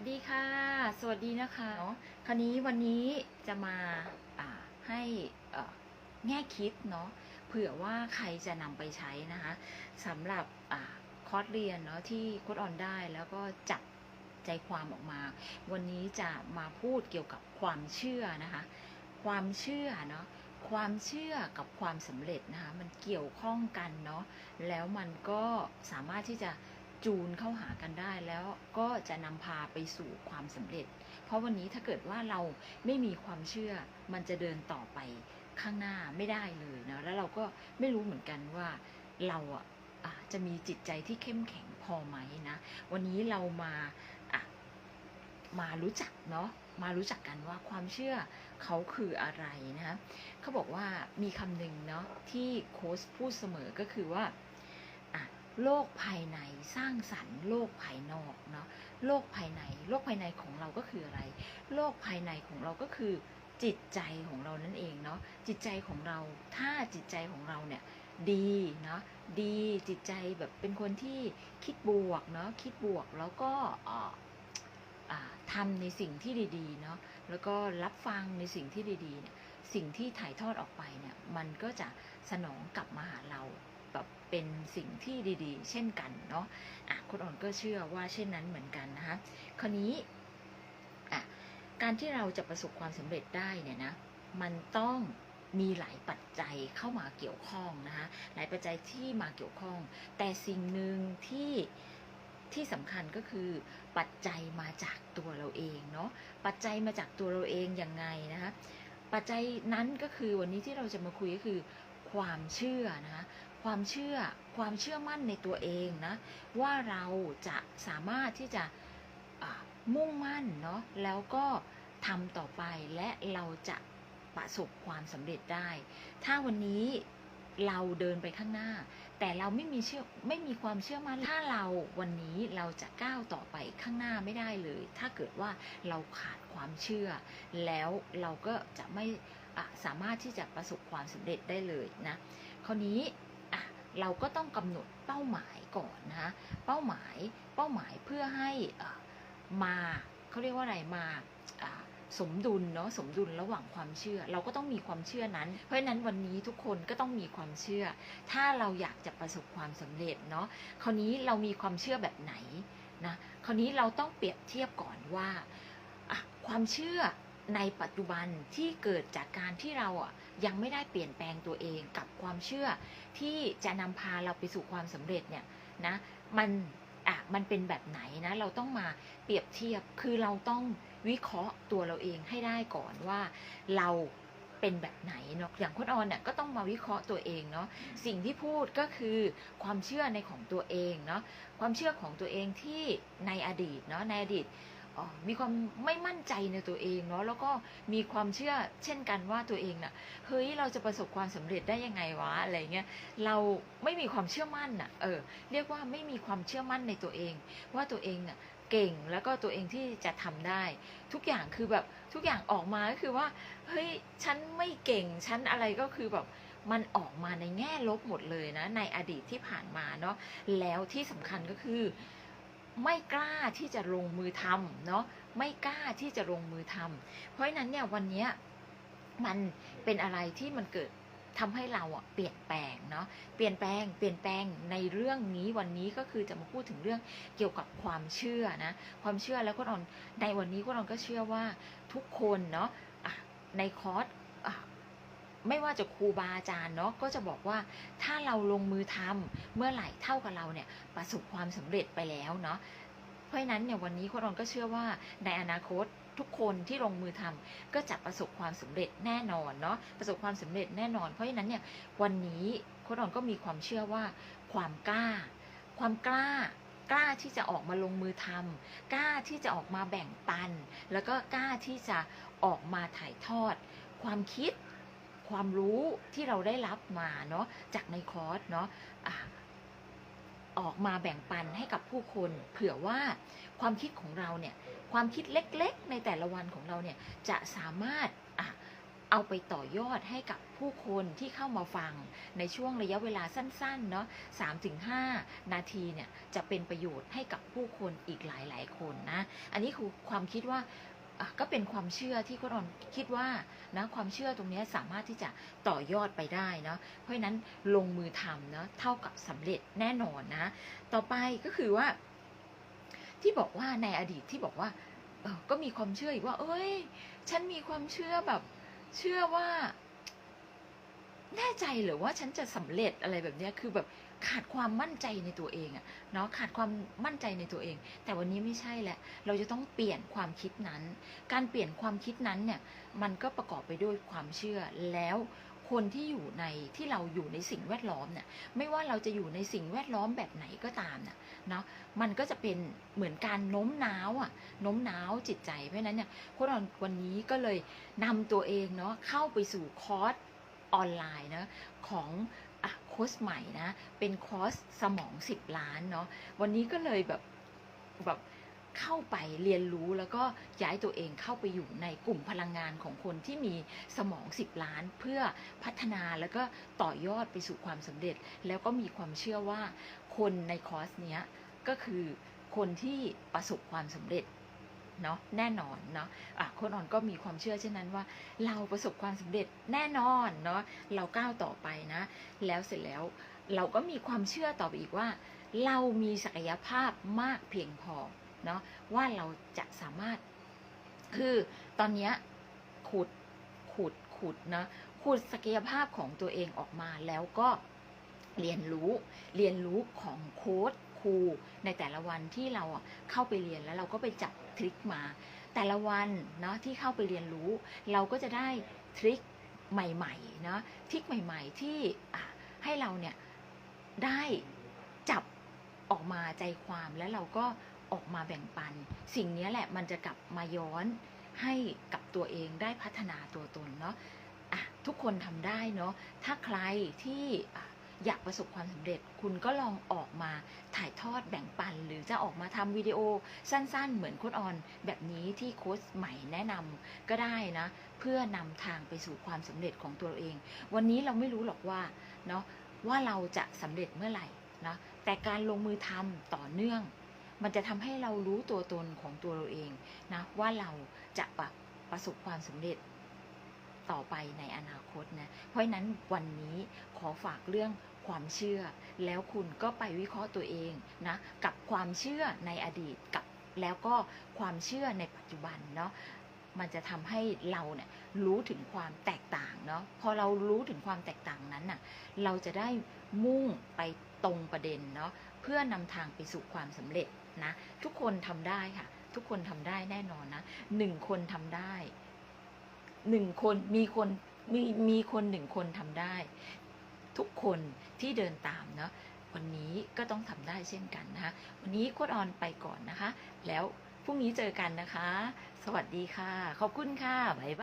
สดีค่ะ สวัสดีนะคะเนาะคราวนี้วันนี้จะมาอ่าให้เอ่อแง่คิดเนาะเผื่อว่าใครจะนำไปใช้นะคะสำหรับอ่าคอร์สเรียนเนาะที่โค้ดออนได้แล้วก็จับใจความออกมา วันนี้จะมาพูดเกี่ยวกับความเชื่อนะคะ ความเชื่อเนาะความเชื่อกับความสำเร็จนะคะมันเกี่ยวข้องกันเนาะแล้วมันก็สามารถที่จะ จูนเข้าหากันได้แล้วก็จะนำพาไปสู่ความสำเร็จ เพราะวันนี้ถ้าเกิดว่าเราไม่มีความเชื่อ มันจะเดินต่อไปข้างหน้าไม่ได้เลยนะแล้วเราก็ไม่รู้เหมือนกันว่าเราอะจะมีจิตใจที่เข้มแข็งพอไหมนะ วันนี้เรามาอะมารู้จักเนาะมารู้จักกันว่าความเชื่อเขาคืออะไรนะเขาบอกว่ามีคำหนึ่งเนาะที่โค้ชพูดเสมอก็คือว่า โลกภายในสร้างสรรค์โลกภายนอกเนาะโลกภายใน โลกภายในของเราก็คืออะไร โลกภายในของเราก็คือ จิตใจของเรานั่นเองเนาะจิตใจของเราถ้าจิตใจของเราเนี่ยดีเนาะดีจิตใจแบบเป็นคนที่คิดบวกเนาะคิดบวกแล้วก็ทำในสิ่งที่ดีๆเนาะแล้วก็รับฟังในสิ่งที่ดีๆเนี่ยสิ่งที่ถ่ายทอดออกไปเนี่ยมันก็จะสนองกลับมาหาเรา แบบเป็นสิ่งที่ดีๆ เช่นกันเนาะอะคุณอ่อนก็เชื่อว่าเช่นนั้นเหมือนกันนะคะคราวนี้อะการที่เราจะประสบความสำเร็จได้เนี่ยนะมันต้องมีหลายปัจจัยเข้ามาเกี่ยวข้องนะคะหลายปัจจัยที่มาเกี่ยวข้อง แต่สิ่งหนึ่งที่ที่สำคัญก็คือปัจจัยมาจากตัวเราเองเนาะปัจจัยมาจากตัวเราเองยังไงนะคะปัจจัยนั้นก็คือวันนี้ที่เราจะมาคุยก็คือความเชื่อนะคะ ความเชื่อความเชื่อมั่นในตัวเองนะ ว่าเราจะสามารถที่จะมุ่งมั่นเนาะแล้วก็ทำต่อไปและเราจะประสบความสำเร็จได้ ถ้าวันนี้เราเดินไปข้างหน้า แต่เราไม่มีเชื่อไม่มีความเชื่อมั่นถ้าเราวันนี้เราจะก้าวต่อไปข้างหน้าไม่ได้เลย ถ้าเกิดว่าเราขาดความเชื่อ แล้วเราก็จะไม่สามารถที่จะประสบความสำเร็จได้เลยนะคราวนี้ เราก็ต้องกำหนดเป้าหมายก่อนนะคะเป้าหมายเป้าหมายเพื่อให้มาเขาเรียกว่าอะไรมาสมดุลเนาะสมดุลระหว่างความเชื่อ เราก็ต้องมีความเชื่อนั้น เพราะฉะนั้นวันนี้ทุกคนก็ต้องมีความเชื่อ ถ้าเราอยากจะประสบความสำเร็จเนาะคราวนี้เรามีความเชื่อแบบไหนนะคราวนี้เราต้องเปรียบเทียบก่อนว่าความเชื่อในปัจจุบันที่เกิดจากการที่เราอะ ยังไม่ได้เปลี่ยนแปลงตัวเองกับความเชื่อที่จะนำพาเราไปสู่ความสำเร็จเนี่ยนะมันอะมันเป็นแบบไหนนะเราต้องมาเปรียบเทียบคือเราต้องวิเคราะห์ตัวเราเองให้ได้ก่อนว่าเราเป็นแบบไหนเนาะอย่างคุณออนเนี่ยก็ต้องมาวิเคราะห์ตัวเองเนาะสิ่งที่พูดก็คือความเชื่อในของตัวเองเนาะความเชื่อของตัวเองที่ในอดีตเนาะในอดีต มีความไม่มั่นใจในตัวเองเนาะแล้วก็มีความเชื่อเช่นกันว่าตัวเองน่ะเฮ้ยเราจะประสบความสำเร็จได้ยังไงวะอะไรเงี้ยเราไม่มีความเชื่อมั่นน่ะเออเรียกว่าไม่มีความเชื่อมั่นในตัวเอง ว่าตัวเองน่ะเก่งแล้วก็ตัวเองที่จะทำได้ ทุกอย่างคือแบบทุกอย่างออกมาก็คือว่าเฮ้ยฉันไม่เก่งฉันอะไรก็คือแบบมันออกมาในแง่ลบหมดเลยนะในอดีตที่ผ่านมาเนาะแล้วที่สำคัญก็คือ ไม่กล้าที่จะลงมือทำเนาะไม่กล้าที่จะลงมือทำเพราะฉะนั้นเนี่ยวันนี้มันเป็นอะไรที่มันเกิดทำให้เราอะเปลี่ยนแปลงเนาะเปลี่ยนแปลงเปลี่ยนแปลงในเรื่องนี้วันนี้ก็คือจะมาพูดถึงเรื่องเกี่ยวกับความเชื่อนะความเชื่อแล้วก็ออนในวันนี้ก็ออนก็เชื่อว่าทุกคนเนาะในคอร์ส ไม่ว่าจะครูบาอาจารย์เนาะก็จะบอกว่าถ้าเราลงมือทำเมื่อไหร่เท่ากับเราเนี่ยประสบความสำเร็จไปแล้วเนาะเพราะนั้นเนี่ยวันนี้คุณออนก็เชื่อว่าในอนาคตทุกคนที่ลงมือทำก็จะประสบความสำเร็จแน่นอนเนาะประสบความสำเร็จแน่นอน เพราะฉะนั้นเนี่ยวันนี้คุณออนก็มีความเชื่อว่าความกล้า ความกล้ากล้าที่จะออกมาลงมือทำกล้าที่จะออกมาแบ่งปัน แล้วก็กล้าที่จะออกมาถ่ายทอด ความคิด ความรู้ที่เราได้รับมาเนาะจากในคอร์สเนาะออกมาแบ่งปันให้กับผู้คนเผื่อว่าความคิดของเราเนี่ยความคิดเล็กๆ ในแต่ละวันของเราเนี่ยจะสามารถอเอาไปต่อยอดให้กับผู้คนที่เข้ามาฟังในช่วงระยะเวลาสั้นๆเนาะ3-5นาทีเนี่ยจะเป็นประโยชน์ให้กับผู้คนอีกหลายๆคนนะ อันนี้คือความคิดว่า ก็เป็นความเชื่อที่คุณออนคิดว่านะความเชื่อตรงนี้สามารถที่จะต่อยอดไปได้เนาะเพราะฉะนั้นลงมือทำเนาะเท่ากับสำเร็จแน่นอนนะต่อไปก็คือว่า ที่บอกว่าในอดีตที่บอกว่าเออก็มีความเชื่ออีกว่า เอ้ย ฉันมีความเชื่อแบบ เชื่อว่า แน่ใจหรือว่าฉันจะสำเร็จอะไรแบบเนี้ยคือแบบ ขาดความมั่นใจในตัวเองอะเนาะขาดความมั่นใจในตัวเอง แต่วันนี้ไม่ใช่แหละ เราจะต้องเปลี่ยนความคิดนั้น การเปลี่ยนความคิดนั้นเนี่ยมันก็ประกอบไปด้วยความเชื่อแล้วคนที่อยู่ในที่เราอยู่ในสิ่งแวดล้อมเนี่ยไม่ว่าเราจะอยู่ในสิ่งแวดล้อมแบบไหนก็ตามเน่ะเนาะมันก็จะเป็นเหมือนการโน้มน้าวอะโน้มน้าวจิตใจเพราะฉะนั้นเนี่ยพวกเราวันนี้ก็เลยนำตัวเองเนาะเข้าไปสู่คอร์สออนไลน์นะของ อะโค้ชใหม่นะ เป็นคอร์สสมอง10ล้านเนาะวันนี้ก็เลยแบบแบบเข้าไปเรียนรู้แล้วก็ย้ายตัวเองเข้าไปอยู่ในกลุ่มพลังงานของคนที่มีสมอง10ล้าน เพื่อพัฒนาแล้วก็ต่อยอดไปสู่ความสำเร็จ แล้วก็มีความเชื่อว่าคนในคอร์สเนี้ยก็คือคนที่ประสบความสำเร็จ เนาะแน่นอนเนาะะคนอ่อนก็มีความเชื่อเช่นนั้นว่า เราประสบความสำเร็จแน่นอนเนาะเราก้าวต่อไปนะ แล้วเสร็จแล้วเราก็มีความเชื่อต่อไปอีกว่า เรามีศักยภาพมากเพียงพอเนาะว่าเราจะสามารถ คือตอนนี้ขุดขุดขุดนะขุดศักยภาพของตัวเองออกมาแล้วก็เรียนรู้เรียนรู้ของโค้ด ครูในแต่ละวันที่เราเข้าไปเรียนแล้วเราก็ไปจับทริคมา แต่ละวันเนาะที่เข้าไปเรียนรู้ เราก็จะได้ทริคใหม่ๆเนาะทริคใหม่ ๆ ที่ให้เราเนี่ยได้จับออกมาใจความแล้วเราก็ออกมาแบ่งปัน สิ่งนี้แหละมันจะกลับมาย้อนให้กับตัวเองได้พัฒนาตัวตนเนาะะทุกคนทำได้เนาะถ้าใครที่ อยากประสบความสำเร็จ คุณก็ลองออกมาถ่ายทอดแบ่งปัน หรือจะออกมาทำวิดีโอสั้นๆ เหมือนโค้ดออนแบบนี้ที่โค้ชใหม่แนะนำก็ได้นะ เพื่อนำทางไปสู่ความสำเร็จของตัวเอง วันนี้เราไม่รู้หรอกว่าเนาะว่าเราจะสำเร็จเมื่อไหร่นะแต่การลงมือทำต่อเนื่อง มันจะทำให้เรารู้ตัวตนของตัวเราเองนะว่าเราจะประประสบความสำเร็จ ต่อไปในอนาคตนะ เพราะฉะนั้นวันนี้ขอฝากเรื่องความเชื่อ แล้วคุณก็ไปวิเคราะห์ตัวเองนะ กับความเชื่อในอดีตกับแล้วก็ความเชื่อในปัจจุบันเนาะมันจะทำให้เราเนี่ยรู้ถึงความแตกต่างเนาะพอเรารู้ถึงความแตกต่างนั้นน่ะเราจะได้มุ่งไปตรงประเด็นเนาะเพื่อนำทางไปสู่ความสำเร็จนะทุกคนทำได้ค่ะ ทุกคนทำได้แน่นอนนะหนึ่งคนทำได้ หนึ่งคนมีคนมีมีคนหนึ่งคนทำได้ ทุกคนที่เดินตามเนาะวันนี้ก็ต้องทำได้เช่นกันนะคะวันนี้โคดออนไปก่อนนะคะ แล้วพรุ่งนี้เจอกันนะคะ สวัสดีค่ะ ขอบคุณค่ะบ๊ายบาย